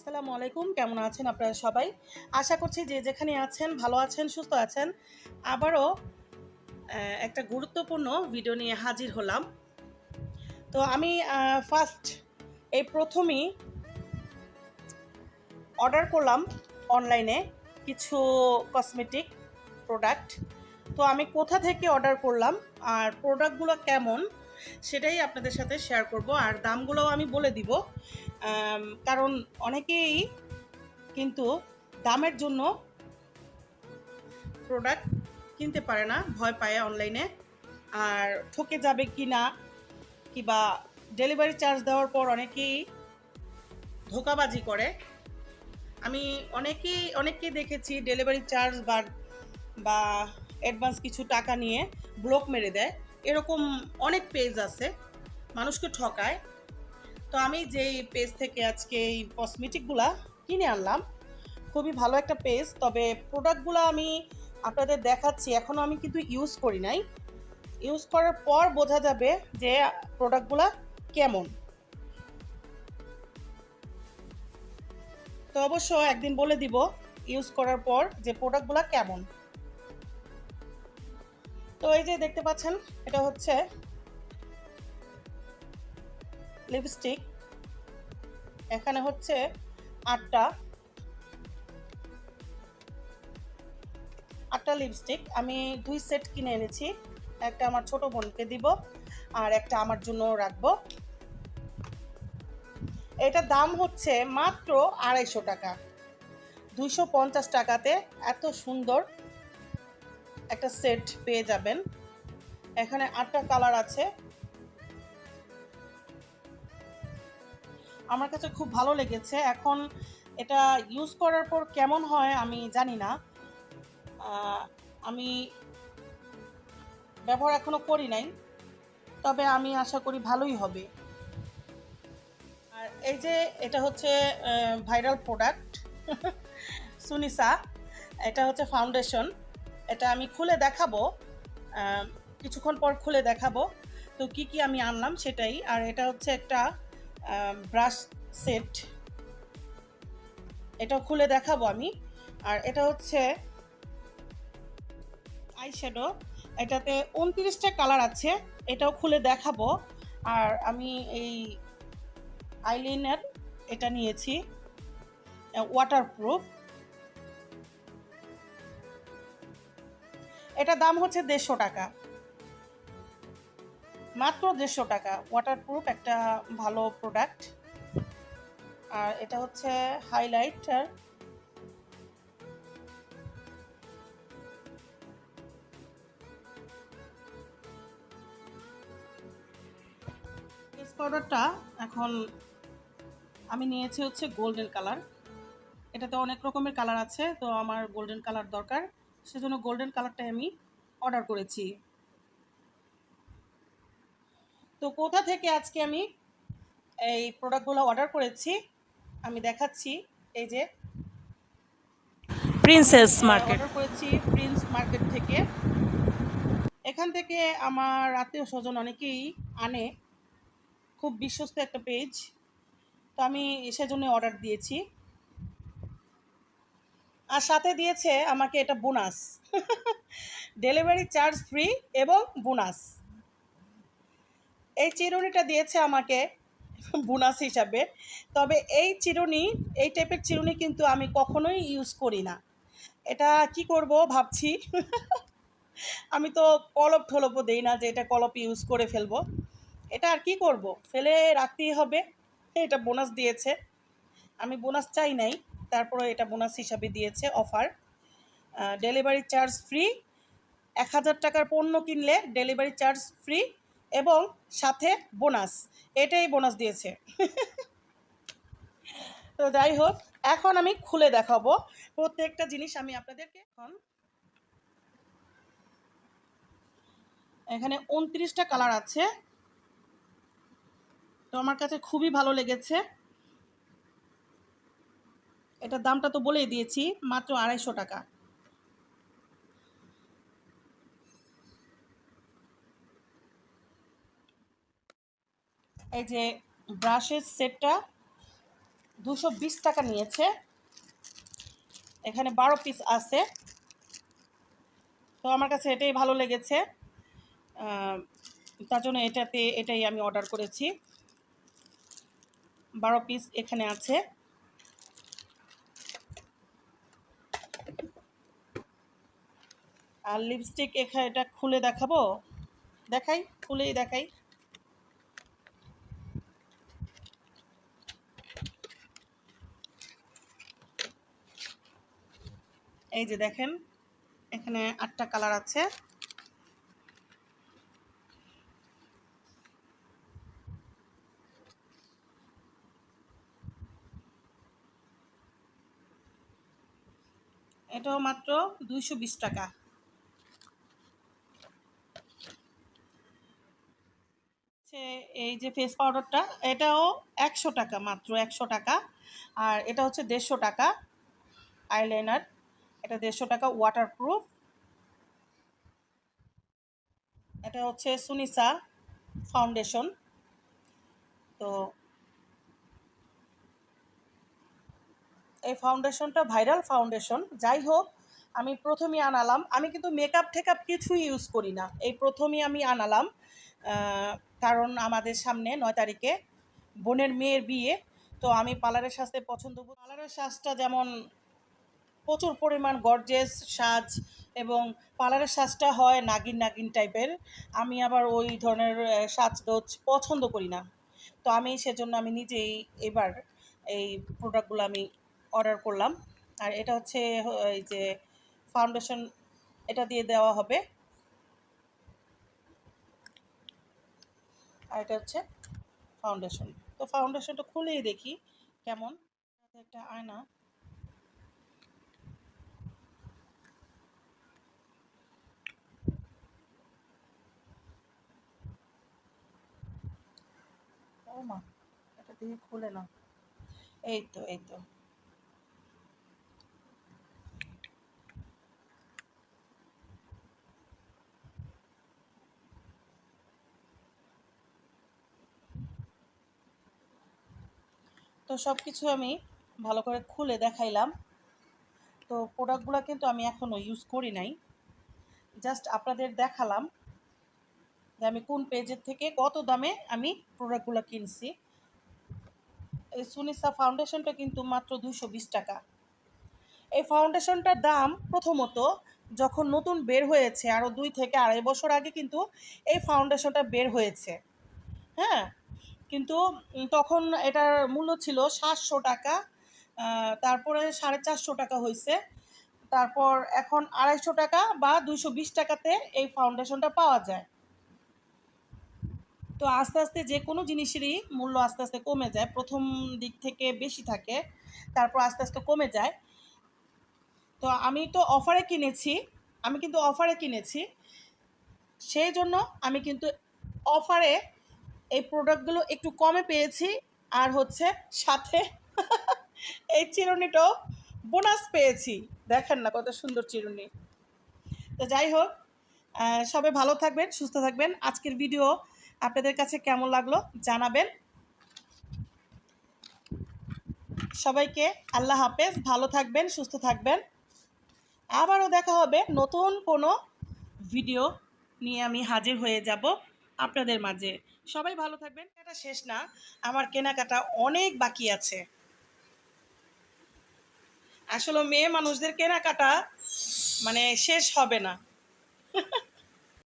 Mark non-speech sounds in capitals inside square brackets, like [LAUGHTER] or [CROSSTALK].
আসসালামু আলাইকুম। কেমন আছেন আপনারা সবাই? আশা করছি যে যেখানে আছেন, ভালো আছেন, সুস্থ আছেন। আবারও একটা গুরুত্বপূর্ণ ভিডিও নিয়ে হাজির হলাম। তো আমি ফার্স্ট এই প্রথমেই অর্ডার করলাম অনলাইনে কিছু কসমেটিক প্রোডাক্ট তো আমি কোথা থেকে অর্ডার করলাম, আর প্রোডাক্টগুলো কেমন সেটাই আপনাদের সাথে শেয়ার করব। আর দামগুলোও আমি বলে দিব। কারণ অনেকেই কিন্তু দামের জন্য প্রোডাক্ট কিনতে পারে না, ভয় পায় অনলাইনে আর ঠকে যাবে কি না, কিবা ডেলিভারি চার্জ দেওয়ার পর অনেকেই ধোকাবাজি করে। আমি অনেকেই অনেককেই দেখেছি ডেলিভারি চার্জ বা বা অ্যাডভান্স কিছু টাকা নিয়ে ব্লক মেরে দেয়। এরকম অনেক পেজ আছে, মানুষকে ঠকায়। তো আমি যেই পেজ থেকে আজকে এই কসমেটিকগুলা কিনে আনলাম, খুবই ভালো একটা পেজ তবে প্রোডাক্টগুলো আমি আপনাদের দেখাচ্ছি এখনও আমি কিন্তু ইউজ করি নাই। ইউজ করার পর বোঝা যাবে যে প্রোডাক্টগুলো কেমন। তো অবশ্য একদিন বলে দিব ইউজ করার পর যে প্রোডাক্টগুলো কেমন। তো এই যে দেখতে পাচ্ছেন, এটা হচ্ছে লিপস্টিক এখানে হচ্ছে আটটা আটটা লিপস্টিক আমি দুই সেট কিনে এনেছি, একটা আমার ছোট বোনকে দিব আর একটা আমার জন্য রাখব। এটার দাম হচ্ছে মাত্র আড়াইশো টাকা। দুইশো পঞ্চাশ টাকাতে এত সুন্দর একটা সেট পেয়ে যাবেন। এখানে আটটা কালার আছে। আমার কাছে খুব ভালো লেগেছে। এখন এটা ইউজ করার পর কেমন হয় আমি জানি না। আমি ব্যবহার এখনও করি নাই। তবে আমি আশা করি ভালোই হবে। আর এই যে এটা হচ্ছে ভাইরাল প্রোডাক্ট [LAUGHS] সুনিসা, এটা হচ্ছে ফাউন্ডেশন এটা আমি খুলে দেখাবো কিছুক্ষণ পর খুলে দেখাবো। তো কি কি আমি আনলাম সেটাই। আর এটা হচ্ছে একটা ব্রাশ সেট। এটাও খুলে দেখাবো আমি। আর এটা হচ্ছে আইশ্যাডো এটাতে উনত্রিশটা কালার আছে, এটাও খুলে দেখাবো। আর আমি এই আইলাইনার এটা নিয়েছি ওয়াটারপ্রুফ এটা দাম হচ্ছে দেড়শো টাকা। মাত্র দেড়শো টাকা। ওয়াটারপ্রুফ একটা ভালো প্রোডাক্ট আর এটা হচ্ছে হাইলাইটার পাউডারটা এখন আমি নিয়েছি হচ্ছে গোল্ডেন কালার এটাতে অনেক রকমের কালার আছে, তো আমার গোল্ডেন কালার দরকার। সেজন্য গোল্ডেন কালারটাই আমি অর্ডার করেছি। তো কোথা থেকে আজকে আমি এই প্রোডাক্টগুলো অর্ডার করেছি আমি দেখাচ্ছি। এই যে প্রিন্সেস মার্কেট অর্ডার করেছি প্রিন্স মার্কেট থেকে। এখান থেকে আমার আত্মীয় স্বজন অনেকেই আনে। খুব বিশ্বস্ত একটা পেজ তো আমি সেজন্য অর্ডার দিয়েছি। আর সাথে দিয়েছে আমাকে এটা বোনাস। ডেলিভারি চার্জ ফ্রি এবং বোনাস। এই চিরুনিটা দিয়েছে আমাকে বোনাস হিসাবে। তবে এই চিরুনি, এই টাইপের চিরুনি কিন্তু আমি কখনোই ইউজ করি না। এটা কি করব ভাবছি। আমি তো কলপ ঠলপও দেই না যে এটা কলপ ইউজ করে ফেলব। এটা আর কি করব? ফেলে রাখতেই হবে। এটা বোনাস দিয়েছে। আমি বোনাস চাই নাই। তারপরে এটা বোনাস হিসাবে দিয়েছে অফার। ডেলিভারি চার্জ ফ্রি, এক হাজার টাকার পণ্য কিনলে ডেলিভারি চার্জ ফ্রি এবং সাথে বোনাস। এটাই বোনাস দিয়েছে। [LAUGHS] তো যাই হোক, এখন আমি খুলে দেখাবো প্রত্যেকটা জিনিস আমি আপনাদেরকে এখন এখানে উনত্রিশটা কালার আছে। তো আমার কাছে খুবই ভালো লেগেছে। এটার দামটা তো বলেই দিয়েছি, মাত্র আড়াইশো টাকা। এই যে ব্রাশের সেটটা দুশো বিশ টাকা নিয়েছে। এখানে বারো পিস আছে। তো আমার কাছে এটাই ভালো লেগেছে। তার জন্য এটাতে এটাই আমি অর্ডার করেছি। বারো পিস এখানে আছে। আর লিপস্টিক এখানে এটা খুলে দেখাবো? দেখাই, খুলেই দেখাই। এই যে দেখেন, এখানে আটটা কালার আছে। এটাও মাত্র দুইশো বিশ টাকা হচ্ছে এই যে ফেস পাউডারটা এটাও একশো টাকা মাত্র, একশো টাকা। আর এটা হচ্ছে দেড়শো টাকা আইলাইনার এটা দেড়শো টাকা ওয়াটারপ্রুফ এটা হচ্ছে সুনিসা ফাউন্ডেশন তো এই ফাউন্ডেশনটা ভাইরাল ফাউন্ডেশন যাই হোক, আমি প্রথমেই আনালাম। আমি কিন্তু মেকআপ টেকআপ কিছুই ইউজ করি না। এই প্রথমেই আমি আনালাম। কারণ আমাদের সামনে নয় তারিখে বোনের মেয়ের বিয়ে। তো আমি পার্লারের সাজতে পছন্দ করি। পার্লারের সাজটা যেমন প্রচুর পরিমাণ গর্জেস সাজ এবং পার্লারের সাজটা হয় নাগিন নাগিন টাইপের। আমি আবার ওই ধরনের আহ, সাজগোজ পছন্দ করি না। তো আমি সেজন্য আমি নিজেই এবার এই প্রোডাক্টগুলো আমি অর্ডার করলাম। আর এটা হচ্ছে এই যে ফাউন্ডেশন এটা দিয়ে দেওয়া হবে। আর এটা হচ্ছে ফাউন্ডেশন তো ফাউন্ডেশনটা খুলেই দেখি কেমন। একটা আয়না। ও মা, এটা দিয়ে খুলে না এই তো এই তো। তো সব কিছু আমি ভালো করে খুলে দেখাইলাম। তো প্রোডাক্টগুলো কিন্তু আমি এখনও ইউজ করি নাই। জাস্ট আপনাদের দেখালাম যে আমি কোন পেজের থেকে কত দামে আমি প্রোডাক্টগুলো কিনছি। এই সুনিসা ফাউন্ডেশনটা কিন্তু মাত্র দুশো টাকা। এই ফাউন্ডেশনটার দাম প্রথমত যখন নতুন বের হয়েছে আরও দুই থেকে আড়াই বছর আগে কিন্তু এই ফাউন্ডেশনটা বের হয়েছে। হ্যাঁ? কিন্তু তখন এটার মূল্য ছিল সাতশো টাকা তারপরে সাড়ে চারশো টাকা হয়েছে তারপর এখন আড়াইশো টাকা বা দুশো বিশ টাকাতে এই ফাউন্ডেশনটা পাওয়া যায়। তো আস্তে আস্তে যে কোনো জিনিসেরই মূল্য আস্তে আস্তে কমে যায়, প্রথম দিক থেকে বেশি থাকে, তারপর আস্তে আস্তে কমে যায়। তো আমি তো অফারে কিনেছি, আমি কিন্তু অফারে কিনেছি, সেই জন্য আমি কিন্তু অফারে এই প্রোডাক্টগুলো একটু কমে পেয়েছি। আর হচ্ছে সাথে [LAUGHS] এই চিরুনিটাও বোনাস পেয়েছি। দেখেন না কত সুন্দর চিরুনি। তো যাই হোক সবাই ভালো থাকবেন, সুস্থ থাকবেন। আজকের ভিডিও আপনাদের কাছে কেমন লাগল জানাবেন। সবাইকে আল্লাহ হাফেজ, ভালো থাকবেন, সুস্থ থাকবেন। আবারও দেখা হবে নতুন কোনো ভিডিও নিয়ে আমি হাজির হয়ে যাব। আপনাদের মাঝে। সবাই ভালো থাকবেন। এটা শেষ না। আমার কেনাকাটা অনেক বাকি আছে। আসলে মেয়ে মানুষদের কেনাকাটা মানে শেষ হবে না। [LAUGHS]